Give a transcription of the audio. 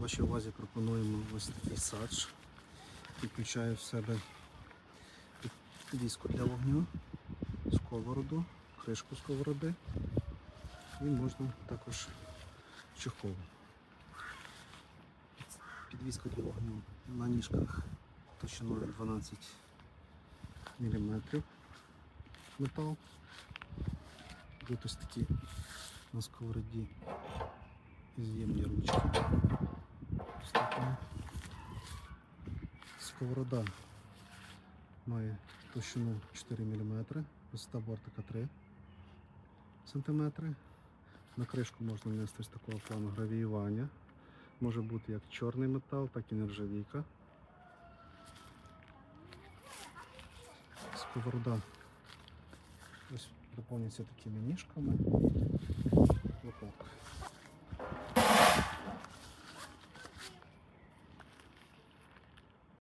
Вашій увазі пропонуємо ось такий садж, який включає в себе диску для вогню, сковороду, кришку сковороди і можна також чехол. Підвізка для вогню на ніжках товщиною 12 мм метал. Тут ось такі на сковороді з'ємні ручки. Ось така. Сковорода має товщину 4 мм, висота бортика 3 см. На кришку можна внести ось такого плану гравіювання. Може бути як чорний метал, так і нержавійка. Сковорода ось доповнюється такими ніжками.